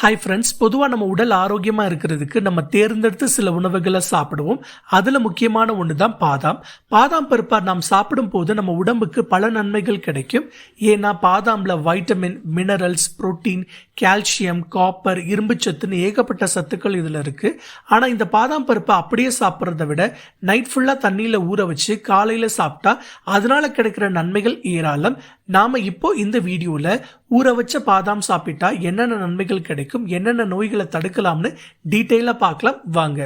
Hi friends பொதுவாக நம்ம உடல் ஆரோக்கியமாக இருக்கிறதுக்கு நம்ம தேர்ந்தெடுத்து சில உணவுகளை சாப்பிடுவோம். அதில் முக்கியமான ஒன்று தான் பாதாம். பாதாம் பருப்பை நாம் சாப்பிடும் போது நம்ம உடம்புக்கு பல நன்மைகள் கிடைக்கும். ஏன்னா பாதாமில் vitamin minerals protein calcium copper இரும்புச்சத்துன்னு ஏகப்பட்ட சத்துக்கள் இதில் இருக்குது ஆனால் இந்த பாதாம் பருப்பை அப்படியே சாப்பிட்றத விட நைட் ஃபுல்லாக தண்ணியில் ஊற வச்சு காலையில் சாப்பிட்டா அதனால் கிடைக்கிற நன்மைகள் ஏராளம். நாம இப்போ இந்த வீடியோவில் ஊற வச்ச பாதாம் சாப்பிட்டா என்னென்ன நன்மைகள் கிடைக்கும் என்னென்ன நோய்களை தடுக்கலாம்னு டீட்டெயிலாக பார்க்கலாம். வாங்க.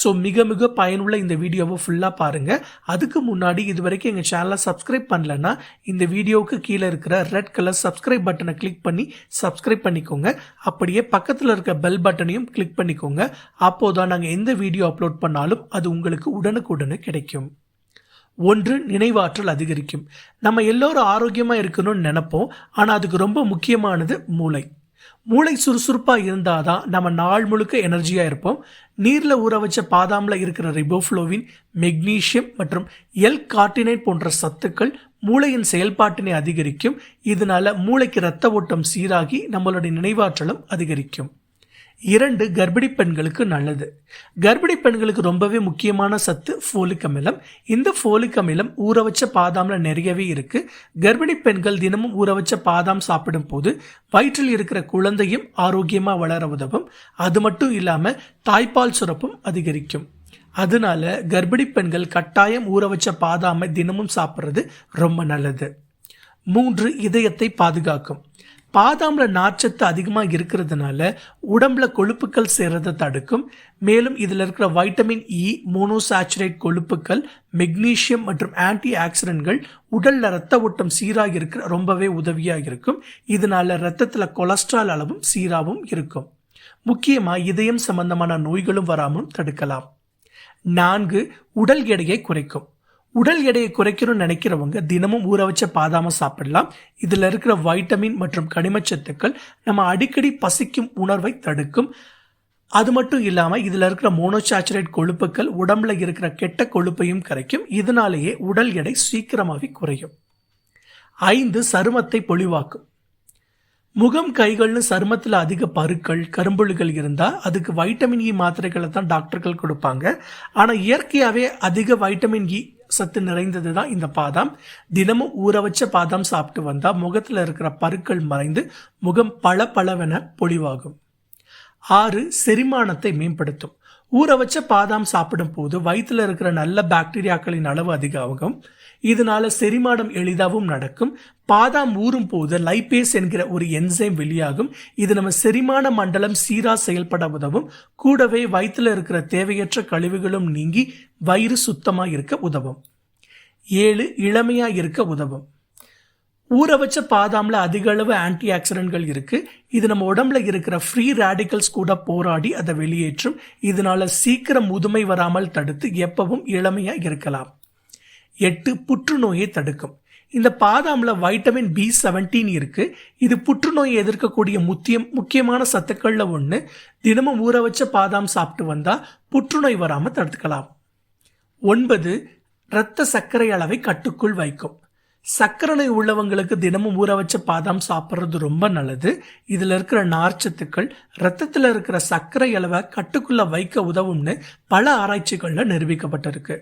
ஸோ மிக மிக பயனுள்ள இந்த வீடியோவை ஃபுல்லாக பாருங்க. அதுக்கு முன்னாடி இது வரைக்கும் எங்கள் சேனலை சப்ஸ்கிரைப் பண்ணலன்னா இந்த வீடியோவுக்கு கீழே இருக்கிற ரெட் கலர் சப்ஸ்கிரைப் பட்டனை கிளிக் பண்ணி சப்ஸ்கிரைப் பண்ணிக்கோங்க. அப்படியே பக்கத்தில் இருக்க பெல் பட்டனையும் கிளிக் பண்ணிக்கோங்க. அப்போதான் நாங்கள் எந்த வீடியோ அப்லோட் பண்ணாலும் அது உங்களுக்கு உடனுக்குடனே கிடைக்கும். ஒன்று நினைவாற்றல் அதிகரிக்கும். நம்ம எல்லோரும் ஆரோக்கியமாக இருக்கணும்னு நினைப்போம். ஆனால் அதுக்கு ரொம்ப முக்கியமானது மூளை. மூளை சுறுசுறுப்பாக இருந்தால் தான் நம்ம நாள் முழுக்க எனர்ஜியாக இருப்போம். நீரில் ஊற வச்ச பாதாமில் இருக்கிற ரிபோஃப்ளோவின் மெக்னீஷியம் மற்றும் எல் கார்டினைட் போன்ற சத்துக்கள் மூளையின் செயல்பாட்டினை அதிகரிக்கும். இதனால மூளைக்கு இரத்த ஓட்டம் சீராகி நம்மளுடைய நினைவாற்றலும் அதிகரிக்கும். இரண்டு கர்ப்பிணி பெண்களுக்கு நல்லது. கர்ப்பிணி பெண்களுக்கு ரொம்பவே முக்கியமான சத்து ஃபோலிக் அமிலம். இந்த ஃபோலிக் அமிலம் ஊற வச்ச பாதாம்ல நிறையவே இருக்கு. கர்ப்பிணி பெண்கள் தினமும் ஊற வச்ச பாதாம் சாப்பிடும் போது வயிற்றில் இருக்கிற குழந்தையும் ஆரோக்கியமா வளர உதவும். அது மட்டும் இல்லாம தாய்ப்பால் சுரப்பும் அதிகரிக்கும். அதனால கர்ப்பிணி பெண்கள் கட்டாயம் ஊற வச்ச பாதாமை தினமும் சாப்பிட்றது ரொம்ப நல்லது. மூன்று இதயத்தை பாதுகாக்கும். பாதாம்ல நார்ச்சத்து அதிகமாக இருக்கிறதுனால உடம்புல கொழுப்புக்கள் சேர்றதை தடுக்கும். மேலும் இதில் இருக்கிற வைட்டமின் இ மோனோசாச்சுரேட் கொழுப்புக்கள் மெக்னீஷியம் மற்றும் ஆன்டி ஆக்சிடென்ட்கள் உடல்ல ரத்த ஓட்டம் சீராக இருக்கிற ரொம்பவே உதவியாக இருக்கும். இதனால ரத்தத்தில் கொலஸ்ட்ரால் அளவும் சீராகவும் இருக்கும். முக்கியமாக இதயம் சம்பந்தமான நோய்களும் வராமலும் தடுக்கலாம். நான்கு உடல் எடையை குறைக்கும். உடல் எடையை குறைக்கணும்னு நினைக்கிறவங்க தினமும் ஊற வச்ச பாதாம சாப்பிடலாம். இதில் இருக்கிற வைட்டமின் மற்றும் கனிமச்சத்துக்கள் நம்ம அடிக்கடி பசிக்கும் உணர்வை தடுக்கும். அது மட்டும் இல்லாமல் இதில் இருக்கிற மோனோசாச்சுரேட் கொழுப்புக்கள் உடம்புல இருக்கிற கெட்ட கொழுப்பையும் கரைக்கும். இதனாலேயே உடல் எடை சீக்கிரமாகவே குறையும். ஐந்து சருமத்தை பொழிவாக்கும். முகம் கைகள்னு சருமத்தில் அதிக பருக்கள் கரும்புள்ளிகள் இருந்தால் அதுக்கு வைட்டமின் இ e மாத்திரைகளை தான் டாக்டர்கள் கொடுப்பாங்க. ஆனால் இயற்கையாகவே அதிக வைட்டமின் இ e சத்து நிறைந்தது தான் இந்த பாதாம். தினமும் ஊற வச்ச பாதாம் சாப்பிட்டு வந்தால் முகத்தில் இருக்கிற பருக்கள் மறைந்து முகம் பளபளவென பொலிவாகும். ஆறு செரிமானத்தை மேம்படுத்தும். ஊற வச்ச பாதாம் சாப்பிடும் போது வயிற்றுல இருக்கிற நல்ல பாக்டீரியாக்களின் அளவு அதிகமாகும் இதனால செரிமானம் எளிதாகவும் நடக்கும். பாதாம் ஊறும் போது லைபேஸ் என்கிற ஒரு என்சைம் வெளியாகும். இது நம்ம செரிமான மண்டலம் சீரா செயல்பட உதவும். கூடவே வயிற்றுல இருக்கிற தேவையற்ற கழிவுகளும் நீங்கி வயிறு சுத்தமாக இருக்க உதவும். ஏழு இளமையாக இருக்க உதவும். ஊற வச்ச பாதாமில் அதிக அளவு ஆன்டி ஆக்சிடென்ட்கள் இருக்குது இது நம்ம உடம்புல இருக்கிற ஃப்ரீ ரேடிக்கல்ஸ் கூட போராடி அதை வெளியேற்றும். இதனால சீக்கிரம் முதுமை வராமல் தடுத்து எப்பவும் இளமையாக இருக்கலாம். எட்டு புற்றுநோயை தடுக்கும். இந்த பாதாமில் வைட்டமின் பி செவன்டீன் இருக்கு. இது புற்றுநோயை எதிர்க்கக்கூடிய முத்தியம் முக்கியமான சத்துக்கள்ல ஒன்று தினமும் ஊற வச்ச பாதாம் சாப்பிட்டு வந்தா புற்றுநோய் வராமல் தடுத்துக்கலாம். ஒன்பது இரத்த சர்க்கரை அளவை கட்டுக்குள் வைக்கும். சர்க்கரை உள்ளவங்களுக்கு தினமும் ஊற வச்ச பாதாம் சாப்பிட்றது ரொம்ப நல்லது. இதில் இருக்கிற நார்ச்சத்துக்கள் ரத்தத்தில் இருக்கிற சர்க்கரை அளவை கட்டுக்குள்ள வைக்க உதவும்னு பல ஆராய்ச்சிகளில் நிரூபிக்கப்பட்டிருக்கு.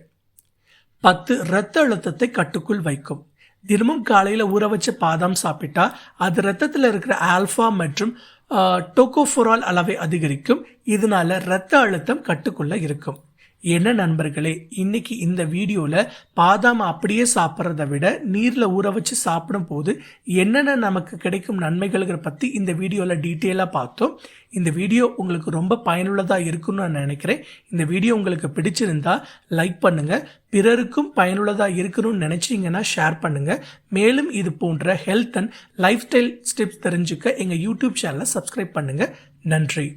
பத்து இரத்த அழுத்தத்தை கட்டுக்குள் வைக்கும். தினமும் காலையில் ஊற வச்ச பாதாம் சாப்பிட்டா அது ரத்தத்தில் இருக்கிற ஆல்ஃபா மற்றும் டோகோஃபோரால் அளவை அதிகரிக்கும். இதனால இரத்த அழுத்தம் கட்டுக்குள்ள இருக்கும். என்ன நண்பர்களே இன்னைக்கு இந்த வீடியோவில் பாதாம் அப்படியே சாப்பிட்றத விட நீரில் ஊற வச்சு சாப்பிடும் போது என்னென்ன நமக்கு கிடைக்கும் நன்மைகள்கிற பற்றி இந்த வீடியோவில் டீட்டெயிலாக பார்த்தோம். இந்த வீடியோ உங்களுக்கு ரொம்ப பயனுள்ளதாக இருக்கும்னு நான் நினைக்கிறேன். இந்த வீடியோ உங்களுக்கு பிடிச்சிருந்தா லைக் பண்ணுங்கள் பிறருக்கும் பயனுள்ளதாக இருக்கணும்னு நினச்சிங்கன்னா ஷேர் பண்ணுங்கள் மேலும் இது போன்ற health and lifestyle steps தெரிஞ்சுக்க எங்கள் யூடியூப் சேனலை சப்ஸ்கிரைப் பண்ணுங்கள் நன்றி.